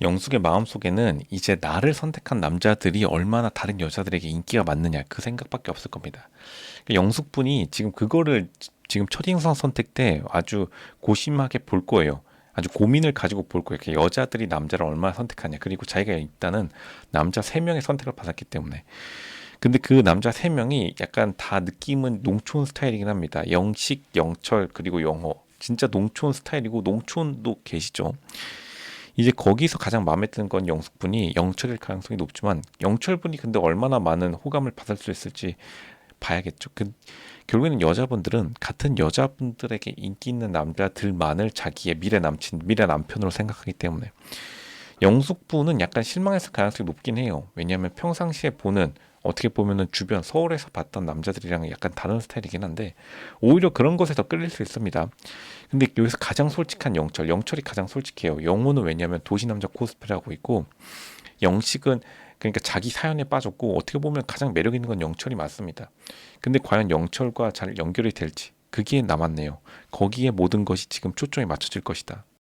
영숙의 마음속에는 이제 나를 선택한 남자들이 얼마나 다른 여자들에게 인기가 많느냐 그 생각밖에 없을 겁니다. 그러니까 영숙분이 지금 그거를 지- 지금 첫 인상 선택 때 아주 고심하게 볼 거예요. 아주 고민을 가지고 볼 거예요. 그 여자들이 남자를 얼마나 선택하냐. 그리고 자기가 일단은 남자 세명의 선택을 받았기 때문에. 근데 그 남자 세명이 약간 다 느낌은 농촌 스타일이긴 합니다. 영식, 영철, 그리고 영호. 진짜 농촌 스타일이고 농촌도 계시죠. 이제 거기서 가장 마음에 드는 건 영숙분이 영철일 가능성이 높지만 영철분이 근데 얼마나 많은 호감을 받을 수 있을지 봐야겠죠. 그, 결국에는 여자분들은 같은 여자분들에게 인기 있는 남자들만을 자기의 미래 남친, 미래 남편으로 생각하기 때문에 영숙분은 약간 실망했을 가능성이 높긴 해요. 왜냐하면 평상시에 보는 어떻게 보면은 주변 서울에서 봤던 남자들이랑 약간 다른 스타일이긴 한데 오히려 그런 것에 더 끌릴 수 있습니다. 근데 여기서 가장 솔직한 영철, 영철이 가장 솔직해요. 영호는 왜냐하면 도시 남자 코스프레 하고 있고 영식은 그러니까 자기 사연에 빠졌고 어떻게 보면 가장 매력 있는 건 영철이 맞습니다. 근데 과연 영철과 잘 연결이 될지 그게 남았네요. 거기에 모든 것이 지금 초점이 맞춰질 것이다.